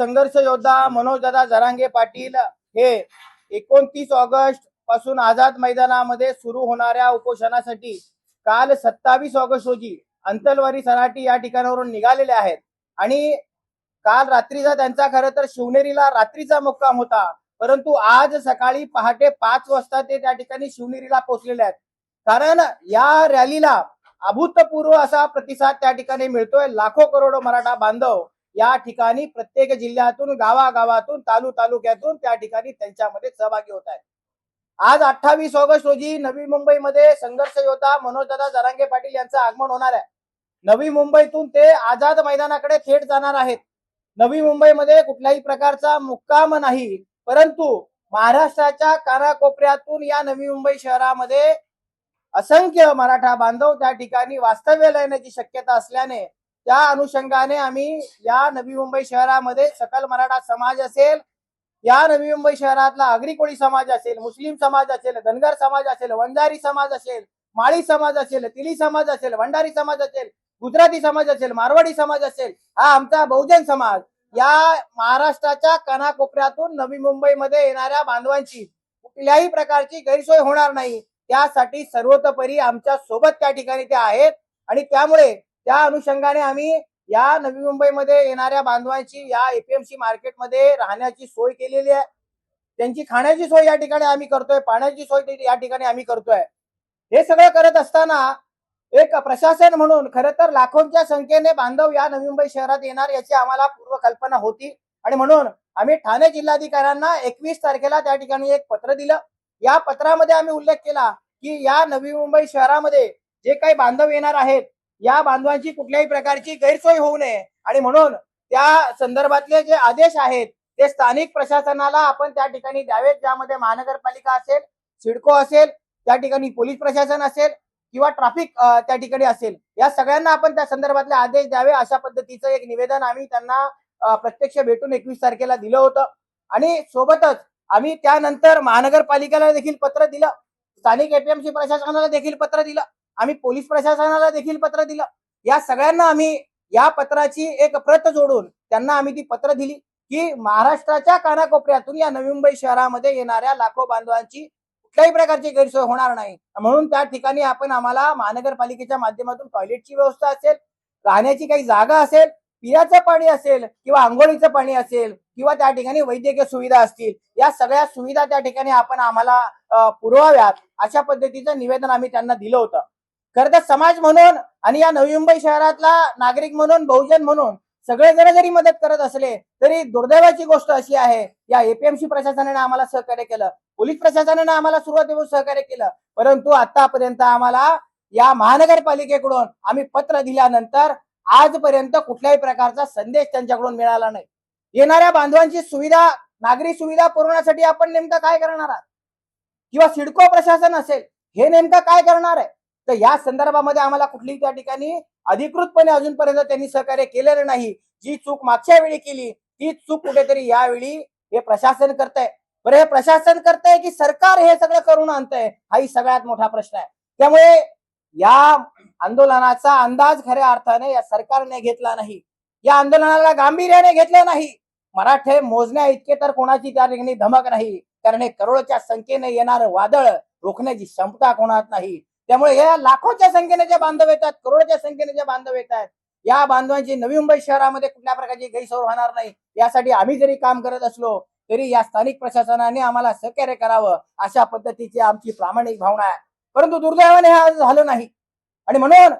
संघर्ष योद्धा मनोजदादा जरांगे पाटील हे एकोणतीस ऑगस्टपासून आझाद मैदानामध्ये सुरू होणाऱ्या उपोषणासाठी काल सत्तावीस ऑगस्ट रोजी अंतलवारी सराटी या ठिकाणावरून निघालेले आहेत. आणि काल रात्रीचा त्यांचा खरं तर शिवनेरीला रात्रीचा मुक्काम होता. परंतु आज सकाळी पहाटे पाच वाजता ते त्या ठिकाणी शिवनेरीला पोहोचलेले आहेत. कारण या रॅलीला अभूतपूर्व असा प्रतिसाद त्या ठिकाणी मिळतोय. लाखो करोडो मराठा बांधव या ठिकाणी प्रत्येक जिल्ह्यातून गावागावातून तालु तालुक्यातून त्या ठिकाणी त्यांच्यामध्ये सहभागी होत आहेत. आज अठ्ठावीस ऑगस्ट रोजी नवी मुंबईमध्ये संघर्ष योद्धा मनोजदादा जरांगे पाटील यांचं आगमन होणार आहे. नवी मुंबईतून ते आझाद मैदानाकडे थेट जाणार आहेत. नवी मुंबईमध्ये कुठल्याही प्रकारचा मुक्काम नाही परंतु महाराष्ट्राच्या कानाकोपऱ्यातून या नवी मुंबई शहरामध्ये असंख्य मराठा बांधव त्या ठिकाणी वास्तव्य येण्याची शक्यता असल्याने त्या अनुषंगाने आम्ही या नवी मुंबई शहरामध्ये सकल मराठा समाज असेल या नवी मुंबई शहरातला आगरी कोळी समाज असेल मुस्लिम समाज असेल धनगर समाज असेल वंजारी समाज असेल माळी समाज असेल तिली समाज असेल भंडारी समाज असेल गुजराती समाज असेल मारवाडी समाज असेल हा आमचा बहुजन समाज या महाराष्ट्राच्या कानाकोपऱ्यातून नवी मुंबईमध्ये येणाऱ्या बांधवांची कुठल्याही प्रकारची गैरसोय होणार नाही त्यासाठी सर्वतोपरी आमच्यासोबत त्या ठिकाणी ते आहेत आणि त्यामुळे त्या अनुषंगाने आम्ही या नवी मुंबईमध्ये येणाऱ्या बांधवांची या एपीएमसी मार्केटमध्ये राहण्याची सोय केलेली आहे. त्यांची खाण्याची सोय या ठिकाणी आम्ही करतोय पाण्याची सोय या ठिकाणी आम्ही करतोय. हे सगळं करत असताना एक प्रशासन म्हणून खरं तर लाखोंच्या संख्येने बांधव या नवी मुंबई शहरात येणार याची आम्हाला पूर्व कल्पना होती. आणि म्हणून आम्ही ठाणे जिल्हाधिकाऱ्यांना एकवीस तारखेला त्या ठिकाणी एक पत्र दिलं. या पत्रामध्ये आम्ही उल्लेख केला की या नवी मुंबई शहरामध्ये जे काही बांधव येणार आहेत या बांधवांची कुठल्याही प्रकारची गैरसोय होऊ नये. आणि म्हणून त्या संदर्भातले जे आदेश आहेत ते स्थानिक प्रशासनाला आपण त्या ठिकाणी द्यावेत. ज्यामध्ये महानगरपालिका असेल सिडको असेल त्या ठिकाणी पोलीस प्रशासन असेल किंवा ट्रॅफिक त्या ठिकाणी असेल. या सगळ्यांना आपण त्या संदर्भातले आदेश द्यावे अशा पद्धतीचं एक निवेदन आम्ही त्यांना प्रत्यक्ष भेटून एकवीस तारखेला दिलं होतं. आणि सोबतच आम्ही त्यानंतर महानगरपालिकेला देखील पत्र दिलं. स्थानिक एपीएमसी प्रशासनाला देखील पत्र दिलं. आम्ही पोलीस प्रशासनाला देखील पत्र दिलं. या सगळ्यांना आम्ही या पत्राची एक प्रत जोडून त्यांना आम्ही ती पत्र दिली की महाराष्ट्राच्या कानाकोपऱ्यातून या नवी मुंबई शहरामध्ये येणाऱ्या लाखो बांधवांची कुठल्याही प्रकारची गैरसोय होणार नाही. म्हणून त्या ठिकाणी आपण आम्हाला महानगरपालिकेच्या माध्यमातून टॉयलेटची व्यवस्था असेल राहण्याची काही जागा असेल पिण्याचं पाणी असेल किंवा आंघोळीचं पाणी असेल किंवा त्या ठिकाणी वैद्यकीय सुविधा असतील या सगळ्या सुविधा त्या ठिकाणी आपण आम्हाला पुरवाव्यात अशा पद्धतीचं निवेदन आम्ही त्यांना दिलं होतं. खरं तर समाज म्हणून आणि या नवी मुंबई शहरातला नागरिक म्हणून बहुजन म्हणून सगळे जण जरी मदत करत असले तरी दुर्दैवाची गोष्ट अशी आहे या एपीएमसी प्रशासनाने आम्हाला सहकार्य केलं. पोलीस प्रशासनाने आम्हाला सुरुवातीपासून सहकार्य केलं. परंतु आतापर्यंत आम्हाला या महानगरपालिकेकडून आम्ही पत्र दिल्यानंतर आजपर्यंत कुठल्याही प्रकारचा संदेश त्यांच्याकडून मिळाला नाही. येणाऱ्या बांधवांची सुविधा नागरी सुविधा पुरवण्यासाठी आपण नेमकं काय करणार आहात? किंवा सिडको प्रशासन असेल हे नेमकं काय करणार आहे? तर या संदर्भामध्ये आम्हाला कुठलीही त्या ठिकाणी अधिकृतपणे अजूनपर्यंत त्यांनी सहकार्य केलेलं नाही. जी चूक मागच्या वेळी केली ती चूक कुठेतरी यावेळी हे प्रशासन करतंय. बरं हे प्रशासन करतंय की सरकार हे सगळं करून आणतंय हाही सगळ्यात मोठा प्रश्न आहे. त्यामुळे या आंदोलनाचा अंदाज खऱ्या अर्थाने या सरकारने घेतला नाही. या आंदोलनाला गांभीर्याने घेतलं नाही. मराठे मोजण्या इतके तर कोणाची त्या ठिकाणी धमक नाही. कारण हे करोडच्या संख्येने येणारं वादळ रोखण्याची क्षमता कोणात नाही. त्यामुळे या लाखोच्या संख्येने जे बांधव येतात करोडच्या संख्येने जे बांधव येतात या बांधवांची नवी मुंबई शहरामध्ये कुठल्या प्रकारची गैरसोय होणार नाही. यासाठी आम्ही जरी काम करत असलो तरी या स्थानिक प्रशासनाने आम्हाला सहकार्य करावं अशा पद्धतीची आमची प्रामाणिक भावना आहे. परंतु दुर्दैवाने हे झालं नाही. आणि म्हणून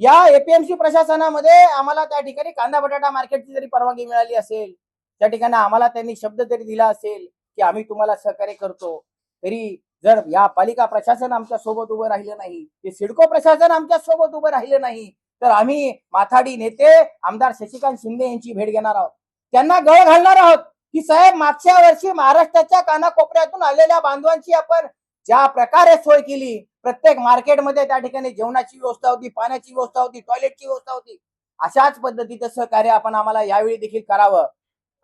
या एपीएमसी प्रशासनामध्ये आम्हाला त्या ठिकाणी कांदा बटाटा मार्केटची जरी परवानगी मिळाली असेल त्या ठिकाणी आम्हाला त्यांनी शब्द तरी दिला असेल की आम्ही तुम्हाला सहकार्य करतो तरी जर या पालिका प्रशासन आमच्यासोबत उभं राहिलं नाही ते सिडको प्रशासन आमच्यासोबत उभं राहिलं नाही तर आम्ही माथाडी नेते आमदार शशिकांत शिंदे यांची भेट घेणार आहोत. त्यांना गळ घालणार आहोत की साहेब मागच्या वर्षी महाराष्ट्राच्या कानाकोपऱ्यातून आलेल्या बांधवांची आपण ज्या प्रकारे सोय केली प्रत्येक मार्केटमध्ये त्या ठिकाणी जेवणाची व्यवस्था होती पाण्याची व्यवस्था होती टॉयलेटची व्यवस्था होती अशाच पद्धतीचं सहकार्य आपण आम्हाला यावेळी देखील करावं.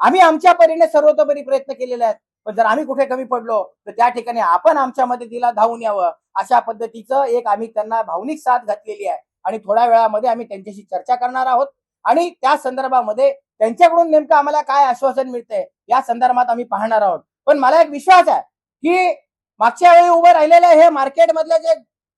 आम्ही आमच्या परीने सर्वतोपरी प्रयत्न केलेले आहेत. पण जर आम्ही कुठे कमी पडलो तर त्या ठिकाणी आपण आमच्या मदतीला धावून यावं अशा पद्धतीचं एक आम्ही त्यांना भावनिक साथ घातलेली आहे. आणि थोड्या वेळामध्ये आम्ही त्यांच्याशी चर्चा करणार आहोत. आणि त्या संदर्भामध्ये त्यांच्याकडून नेमकं आम्हाला काय आश्वासन मिळतंय या संदर्भात आम्ही पाहणार आहोत. पण मला एक विश्वास आहे की मागच्या वेळी उभं राहिलेले हे मार्केट मधले जे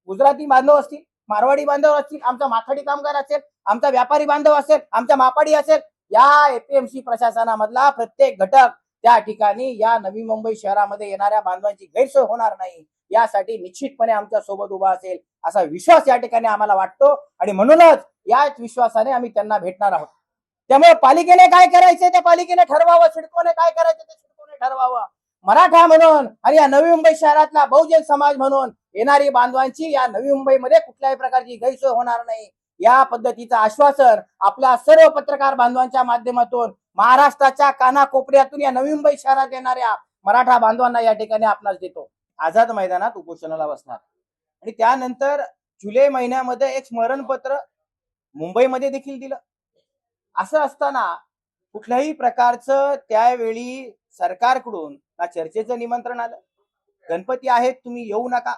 गुजराती बांधव असतील मारवाडी बांधव असतील आमचा माथाडी कामगार असेल आमचा व्यापारी बांधव असेल आमच्या मापाडी असेल या एपीएमसी प्रशासनामधला प्रत्येक घटक त्या ठिकाणी या नवी मुंबई शहरामध्ये येणाऱ्या बांधवांची गैरसोय होणार नाही. यासाठी निश्चितपणे आमच्यासोबत उभा असेल असा विश्वास या ठिकाणी आम्हाला वाटतो आणि म्हणूनच याच विश्वासाने आम्ही त्यांना भेटणार आहोत. त्यामुळे पालिकेने काय करायचे ते पालिकेने ठरवावं सिडकोने काय करायचं ते सिडकोने ठरवावं. मराठा म्हणून आणि या नवी मुंबई शहरातला बहुजन समाज म्हणून येणारी बांधवांची या नवी मुंबईमध्ये कुठल्याही प्रकारची गैरसोय होणार नाही. या पद्धतीचं आश्वासन आपल्या सर्व पत्रकार बांधवांच्या माध्यमातून महाराष्ट्राच्या कानाकोपऱ्यातून या नवी मुंबई शहरात येणाऱ्या मराठा बांधवांना या ठिकाणी आपणास देतो. आझाद मैदानात उपोषणाला बसणार. आणि त्यानंतर जुलै महिन्यामध्ये एक स्मरणपत्र मुंबईमध्ये देखील दिलं. असं असताना कुठल्याही प्रकारचं त्यावेळी सरकारकडून चर्चेचं निमंत्रण आलं. गणपती आहेत तुम्ही येऊ नका.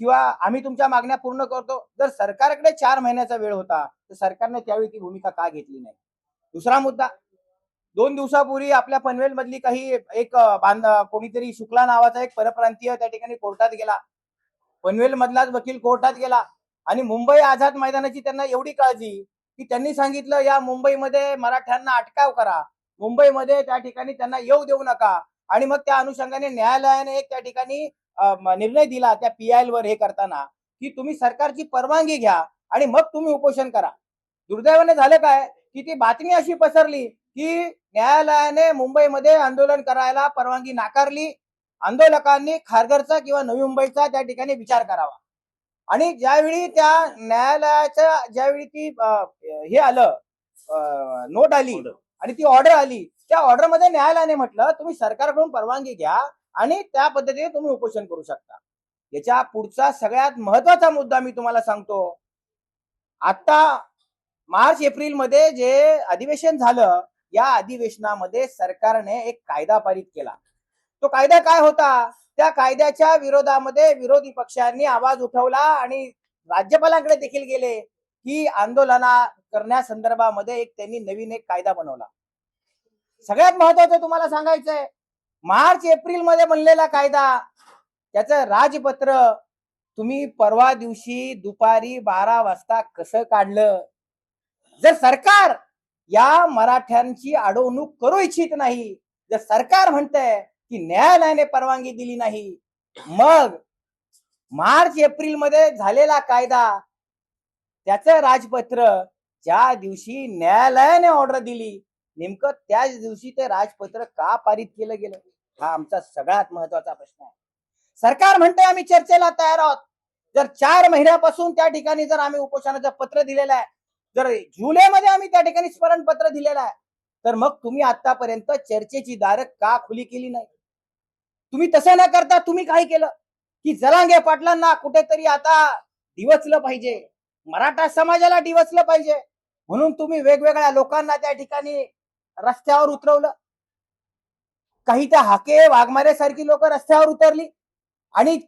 किंवा आम्ही तुमच्या मागण्या पूर्ण करतो. जर सरकारकडे चार महिन्याचा वेळ होता तर सरकारने त्यावेळी ती भूमिका का घेतली नाही? दुसरा मुद्दा दोन दिवसापूर्वी आपल्या पनवेल मधली काही एक बांध कोणीतरी शुक्ला नावाचा एक परप्रांतीय त्या ठिकाणी कोर्टात गेला. पनवेल मधलाच वकील कोर्टात गेला. आणि मुंबई आझाद मैदानाची त्यांना एवढी काळजी की त्यांनी सांगितलं या मुंबईमध्ये मराठ्यांना अटकाव करा. मुंबईमध्ये त्या ठिकाणी त्यांना येऊ देऊ नका. आणि मग त्या अनुषंगाने न्यायालयाने एक त्या ठिकाणी निर्णय दिला त्या पीआयएल वर हे करताना की तुम्ही सरकारची परवानगी घ्या आणि मग तुम्ही उपोषण करा. दुर्दैवाने झालं काय? की ती बातमी अशी पसरली की न्यायालयाने मुंबईमध्ये आंदोलन करायला परवानगी नाकारली. आंदोलकांनी खारघरचा किंवा नवी मुंबईचा त्या ठिकाणी विचार करावा. आणि ज्यावेळी त्या न्यायालयाच्या ज्यावेळी ती हे आलं नोट आली आणि ती ऑर्डर आली त्या ऑर्डरमध्ये न्यायालयाने म्हटलं तुम्ही सरकारकडून परवानगी घ्या आणि त्या पद्धतीने तुम्ही उपोषण करू शकता. याच्या पुढचा सगळ्यात महत्त्वाचा मुद्दा मी तुम्हाला सांगतो. आता मार्च एप्रिलमध्ये जे अधिवेशन झालं या अधिवेशनामध्ये सरकारने एक कायदा पारित केला. तो कायदा काय होता? त्या कायद्याच्या विरोधामध्ये विरोधी पक्षांनी आवाज उठवला आणि राज्यपालांकडे देखील गेले की आंदोलना करण्यासंदर्भामध्ये एक त्यांनी नवीन एक कायदा बनवला. सगळ्यात महत्वाचं तुम्हाला सांगायचंय मार्च एप्रिलमध्ये बनलेला कायदा त्याचं राजपत्र तुम्ही परवा दिवशी दुपारी बारा वाजता कसं काढलं? जर सरकार या मराठ्यांची अडवणूक करू इच्छित नाही. जर सरकार म्हणतंय की न्यायालयाने परवानगी दिली नाही मग मार्च एप्रिलमध्ये झालेला कायदा त्याचं राजपत्र ज्या दिवशी न्यायालयाने ऑर्डर दिली नेमकं त्याच दिवशी ते राजपत्र का पारित केलं गेलं? हा आमचा सगळ्यात महत्त्वाचा प्रश्न आहे. सरकार म्हणते आम्ही चर्चेला तयार आहोत. जर चार महिन्यापासून त्या ठिकाणी जर आम्ही उपोषणाचं पत्र दिलेलं आहे तर जुलैमध्ये आम्ही त्या ठिकाणी स्मरणपत्र दिलेलं आहे तर मग तुम्ही आतापर्यंत चर्चेची दारं का खुली केली नाही? तुम्ही तसं न करता तुम्ही काय केलं? की जरांगे पाटलांना कुठेतरी आता दिवसलं पाहिजे मराठा समाजाला दिवसलं पाहिजे म्हणून तुम्ही वेगवेगळ्या लोकांना त्या ठिकाणी रस्त्यावर उतरवलं? काही त्या हाके वाघमारे सारखी लोक रस्त्यावर उतरली आणि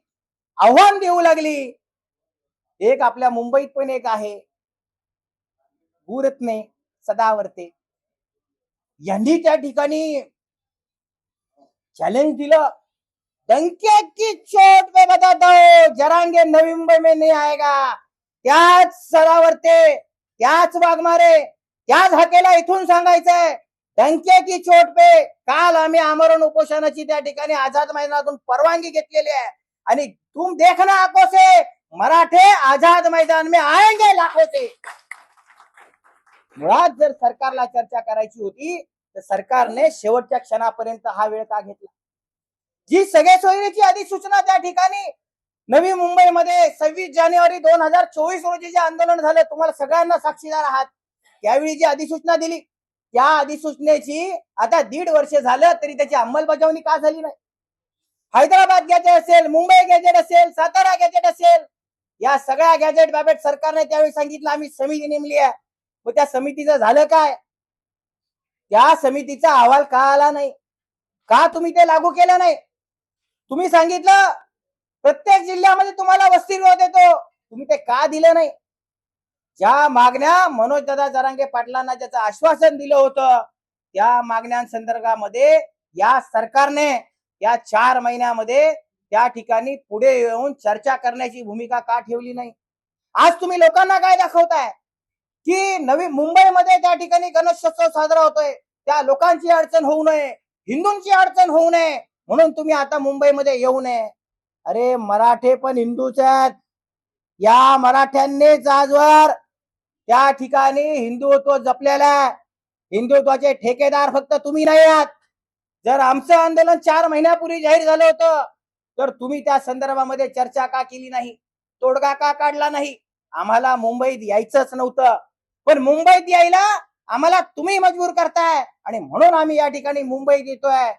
आव्हान देऊ लागली. एक आपल्या मुंबईत पण एक आहे. गुरत्ने सदावर्ते. यांनी त्या ठिकाणी चॅलेंज दिलं. डंके की चोट पे बता दो जरांगे नवी मुंबई में नहीं आएगा. त्याच सदावर्ते त्याच वाघमारे त्याच हाकेला इथून सांगायचंय डंके की चोट पे काल आम्ही आमरण उपोषणाची त्या ठिकाणी आझाद मैदानातून परवानगी घेतलेली आहे. आणि तुम देखना आंखों मराठे आझाद मैदान में आएंगे लाखों से. मुळात जर सरकारला चर्चा करायची होती तर सरकारने शेवटच्या क्षणापर्यंत हा वेळ का घेतला? जी सगळे सोयीची अधिसूचना त्या ठिकाणी नवी मुंबईमध्ये सव्वीस जानेवारी दोन हजार चोवीस रोजी जे आंदोलन झालं तुम्हाला सगळ्यांना साक्षीदार आहात. त्यावेळी जी अधिसूचना दिली त्या अधिसूचनेची आता दीड वर्ष झालं तरी त्याची अंमलबजावणी का झाली नाही? हैदराबाद गॅजेट असेल मुंबई गॅजेट असेल सातारा गॅजेट असेल या सगळ्या गॅजेट बाबत सरकारने त्यावेळी सांगितलं आम्ही समिती नेमली आहे. मग त्या समितीचं झालं काय? त्या समितीचा अहवाल का आला नाही? का तुम्ही ते लागू केलं नाही? तुम्ही सांगितलं प्रत्येक जिल्ह्यामध्ये तुम्हाला वसतिगृह देतो. तुम्ही ते का दिलं नाही? ज्या मागण्या मनोज दादा जरांगे पाटलांना ज्याचं आश्वासन दिलं होतं त्या मागण्यांसंदर्भामध्ये या सरकारने या चार महिन्यामध्ये त्या ठिकाणी पुढे येऊन चर्चा करण्याची भूमिका का ठेवली नाही? आज तुम्ही लोकांना काय दाखवताय? की नवी मुंबईमध्ये त्या ठिकाणी गणेशोत्सव साजरा होतोय. त्या लोकांची अडचण होऊ नये हिंदूंची अडचण होऊ नये म्हणून तुम्ही आता मुंबईमध्ये येऊ नये. अरे मराठे पण हिंदूच आहेत. या मराठ्यांनीच आजवर त्या ठिकाणी हिंदुत्व जपलेलं हिंदुत्वाचे ठेकेदार फक्त तुम्ही नाही आहात. जर आमचं आंदोलन चार महिन्यापूर्वी जाहीर झालं होतं तर तुम्ही त्या संदर्भामध्ये चर्चा का केली नाही? तोडगा का काढला नाही? आम्हाला मुंबईत यायचंच नव्हतं. पण मुंबईत यायला आम्हाला तुम्ही मजबूर करताय. आणि म्हणून आम्ही या ठिकाणी मुंबईत येतोय.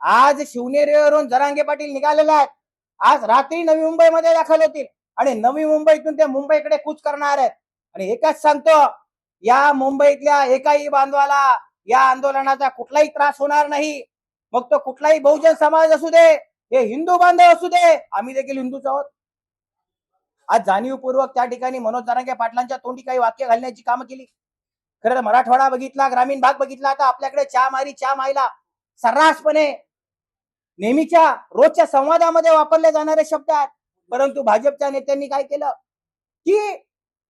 आज शिवनेरीवरून जरांगे पाटील निघालेले आहेत. आज रात्री नवी मुंबईमध्ये दाखल होतील. आणि नवी मुंबईतून ते मुंबईकडे कूच करणार आहेत. आणि एकच सांगतो या मुंबईतल्या एकाही बांधवाला या आंदोलनाचा कुठलाही त्रास होणार नाही. मग तो कुठलाही बहुजन समाज असू दे हे हिंदू बांधव असू दे आम्ही देखील हिंदूच आहोत. आज जाणीवपूर्वक त्या ठिकाणी मनोज जरांगे पाटलांच्या तोंडी काही वाक्य घालण्याची कामं केली. खरं तर मराठवाडा बघितला ग्रामीण भाग बघितला तर आपल्याकडे चहा मारी चहा मायला सर्रासपणे नेहमीच्या रोजच्या संवादामध्ये वापरले जाणारे शब्द आहेत. परंतु भाजपच्या नेत्यांनी काय केलं? की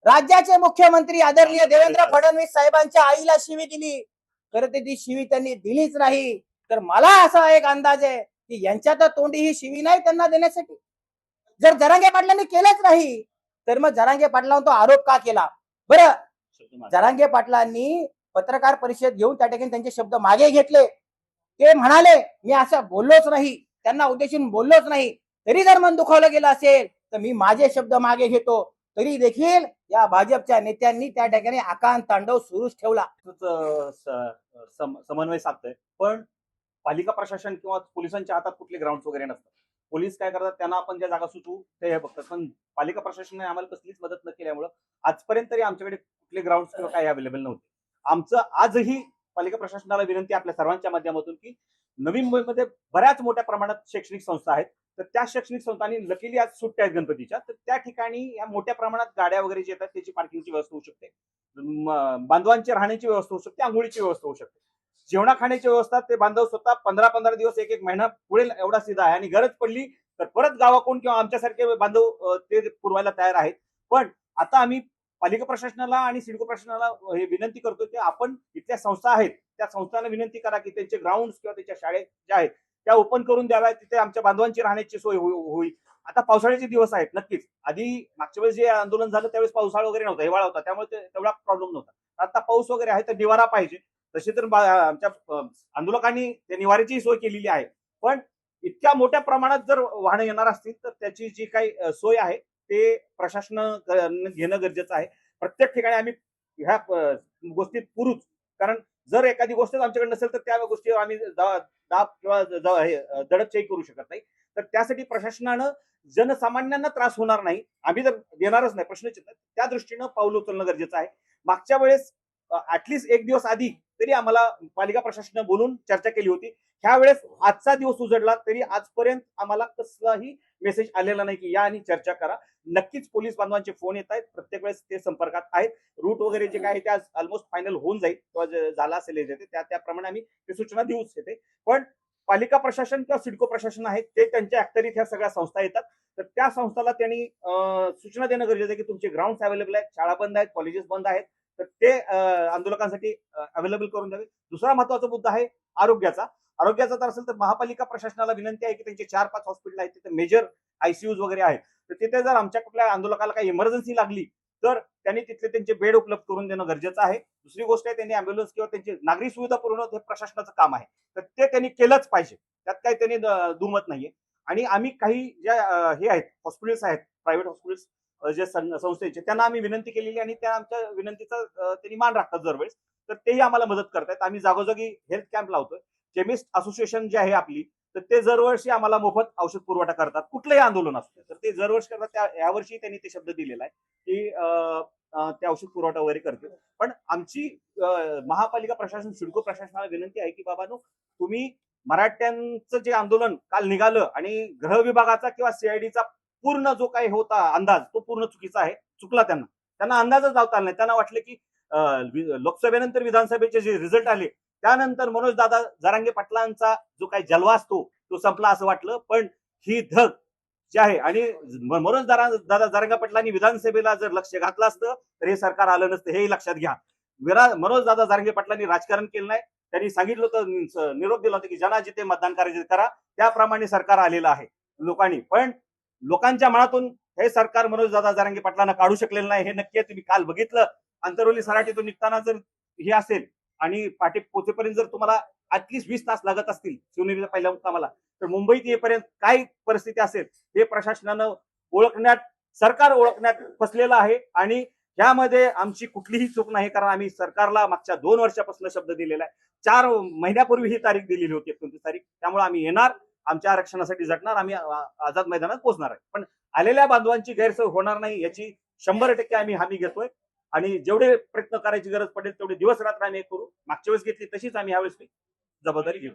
राज्याचे मुख्यमंत्री आदरणीय देवेंद्र फडणवीस साहेबांच्या आईला शिवी दिली. खरं तर ती शिवी त्यांनी दिलीच नाही. तर मला असा एक अंदाज आहे की यांच्या तर तोंडी ही शिवी नाही त्यांना देण्यासाठी. जर जरांगे पाटलांनी केलंच नाही तर मग जरांगे पाटलांवर तो आरोप का केला? बरं जरांगे पाटलांनी पत्रकार परिषद घेऊन त्या ठिकाणी त्यांचे शब्द मागे घेतले. ते म्हणाले मी असं बोललोच नाही त्यांना उद्देशून बोललोच नाही. तरी जर मन दुखावलं गेलं असेल तर मी माझे शब्द मागे घेतो. तरी देखील या भाजपच्या नेत्यांनी त्या ठिकाणी आकांत तांडव सुरूच ठेवला. समन्वय साधतोय. पण पालिका प्रशासन किंवा पोलिसांच्या हातात कुठले ग्राउंड वगैरे नसतात. पोलीस काय करतात त्यांना आपण ज्या जागा सुचवू ते हे बघतात. पण पालिका प्रशासनाने आम्हाला कसलीच मदत न केल्यामुळं आजपर्यंत तरी आमच्याकडे कुठले ग्राउंड किंवा काही अवेलेबल नव्हते. आमचं आजही पालिका प्रशासनाला विनंती आपल्या सर्वांच्या माध्यमातून की नवी मुंबईमध्ये बऱ्याच मोठ्या प्रमाणात शैक्षणिक संस्था आहेत. तर त्या शैक्षणिक संस्थांनी लकीली आज सुट्ट्या आहेत गणपतीच्या. तर त्या ठिकाणी या मोठ्या प्रमाणात गाड्या वगैरे जे येतात त्याची पार्किंगची व्यवस्था होऊ शकते. बांधवांची राहण्याची व्यवस्था होऊ शकते आंघोळीची व्यवस्था होऊ शकते. जेवणा खाण्याची व्यवस्था ते बांधव स्वतः पंधरा पंधरा दिवस एक एक महिना पुढे एवढा सीधा आहे आणि गरज पडली तर परत गावाकडून किंवा आमच्यासारखे बांधव ते पुरवायला तयार आहेत. पण आता आम्ही पालिका प्रशासनाला आणि सिडको प्रशासनाला हे विनंती करतो की आपण इथल्या संस्था आहेत त्या संस्थांना विनंती करा की त्यांचे ग्राउंड किंवा त्यांच्या शाळेत ज्या आहेत त्या ओपन करून द्याव्या तिथे आमच्या बांधवांची राहण्याची सोय हो-, होईल. आता पावसाळ्याचे दिवस आहेत नक्कीच. आधी मागच्या वेळेस जे आंदोलन झालं त्यावेळेस पावसाळा वगैरे नव्हता हिवाळा होता त्यामुळे तेवढा प्रॉब्लेम नव्हता. आता पाऊस वगैरे आहे तर निवारा पाहिजे. तसे तर बा- आमच्या आंदोलकांनी त्या निवाऱ्याची सोय केलेली आहे. पण इतक्या मोठ्या प्रमाणात जर वाहनं येणार असतील तर त्याची जी काही सोय आहे ते प्रशासन घेणं गरजेचं आहे. प्रत्येक ठिकाणी आम्ही ह्या गोष्टीत पुरूच. कारण जर एखादी गोष्टच आमच्याकडे नसेल तर त्या गोष्टीवर आम्ही दा- दाब किंवा ज- दडपशाही करू शकत नाही. तर त्यासाठी प्रशासनानं जनसामान्यांना त्रास होणार नाही. आम्ही जर देणारच नाही प्रश्नचिन्ह. त्या दृष्टीनं पाऊल उचलणं गरजेचं आहे. मागच्या वेळेस ऍटलिस्ट एक दिवस आधी तरी आम्हाला पालिका प्रशासनानं बोलून चर्चा केली होती. ह्या वेळेस आजचा दिवस उजडला तरी आजपर्यंत आम्हाला कसलाही मेसेज आलेला नाही की या आणि चर्चा करा. नक्कीच पोलीस बांधवांचे फोन येत आहेत. प्रत्येक वेळेस ते संपर्कात आहेत. रूट वगैरे जे काही ते आज ऑलमोस्ट फायनल होऊन जाईल. किंवा झाला असेल त्या त्याप्रमाणे आम्ही ते सूचना देऊच येते. पण पालिका प्रशासन किंवा सिडको प्रशासन आहे ते त्यांच्या अखत्यारीत ह्या सगळ्या संस्था येतात. तर त्या संस्थाला त्यांनी सूचना देणं गरजेचं आहे की तुमचे ग्राउंड अवेलेबल आहेत शाळा बंद आहेत कॉलेजेस बंद आहेत. तर ते आंदोलकांसाठी अवेलेबल करून द्यावे. दुसरा महत्त्वाचा मुद्दा आहे आरोग्याचा. आरोग्याचा तर असेल तर महापालिका प्रशासनाला विनंती आहे की त्यांचे चार पाच हॉस्पिटल आहेत तिथे मेजर आयसीयूज वगैरे आहेत. तर तिथे जर आमच्या कुठल्या आंदोलकाला काही इमर्जन्सी लागली तर त्यांनी तिथले त्यांचे बेड उपलब्ध करून देणं गरजेचं आहे. दुसरी गोष्ट आहे त्यांनी अँब्युलन्स किंवा त्यांची नागरी सुविधा पुरवणं हे प्रशासनाचं काम आहे. तर ते त्यांनी केलंच पाहिजे. त्यात काही त्यांनी दुमत नाहीये. आणि आम्ही काही ज्या हे आहेत हॉस्पिटल्स आहेत प्रायव्हेट हॉस्पिटल्स जे सं- संस्थेचे त्यांना आम्ही विनंती केलेली आणि त्या आमच्या विनंतीचा त्यांनी मान राखतात दरवेळेस. तर तेही आम्हाला मदत करतायत. आम्ही जागोजागी हेल्थ कॅम्प लावतोय. केमिस्ट असोसिएशन जी आहे आपली तर ते दरवर्षी आम्हाला मोफत औषध पुरवठा करतात. कुठलंही आंदोलन असतं तर ते दरवर्षी करतात. त्या यावर्षी त्यांनी ते शब्द दिलेला आहे की ते औषध पुरवठा वगैरे करतील. पण आमची महापालिका प्रशासन सिडको प्रशासनाला विनंती आहे की बाबानो तुम्ही मराठ्यांचं जे आंदोलन काल निघालं आणि गृह विभागाचा किंवा सीआयडीचा पूर्ण जो काही होता अंदाज तो पूर्ण चुकीचा आहे. चुकला त्यांना. त्यांना अंदाजच लावता आला नाही. त्यांना वाटलं की लोकसभेनंतर विधानसभेचे जे रिझल्ट आले त्यानंतर मनोज दादा जरांगे पाटलांचा जो काही जलवा असतो तो संपला असं वाटलं. पण ही धग जे आहे आणि मनोज दादा दादा जरांगे पाटलांनी विधानसभेला जर लक्ष घातलं असतं तर हे सरकार आलं नसतं. हेही लक्षात घ्या. विरा मनोज दादा जारंगे पाटलांनी राजकारण केलं नाही. त्यांनी सांगितलं होतं निरोप दिला होता की ज्यांना जिथे मतदान करायचे करा. त्याप्रमाणे सरकार आलेलं आहे लोकांनी. पण लोकांच्या मनातून हे सरकार मनोज दादा जरांगे पाटलांना काढू शकलेलं नाही हे नक्की आहे. तुम्ही काल बघितलं. आंतरवली सराटीतून निघताना जर हे असेल आणि पाठी पोचेपर्यंत जर तुम्हाला ऍटलिस्ट वीस तास लागत असतील शिवनेरीच्या पहिल्या मुक्कामाला तर मुंबईत येईपर्यंत काय परिस्थिती असेल हे प्रशासनानं ओळखण्यात सरकार ओळखण्यात फसलेलं आहे. आणि यामध्ये आमची कुठलीही चूक नाही कारण आम्ही सरकारला मागच्या दोन वर्षापासून शब्द दिलेला आहे. चार महिन्यापूर्वी ही तारीख दिलेली होती एकोणतीस तारीख. त्यामुळे आम्ही येणार. आमच्या आरक्षणासाठी झटणार आम्ही आझाद मैदानात पोहोचणार आहे. पण आलेल्या बांधवांची गैरसोय होणार नाही याची शंभर टक्के आम्ही हमी घेतोय. आणि जेवढे प्रयत्न करायची गरज पडेल तेवढे दिवस रात्र आम्ही करू. मागच्या वेळेस घेतली तशीच आम्ही यावेळेस जबाबदारी घेऊ.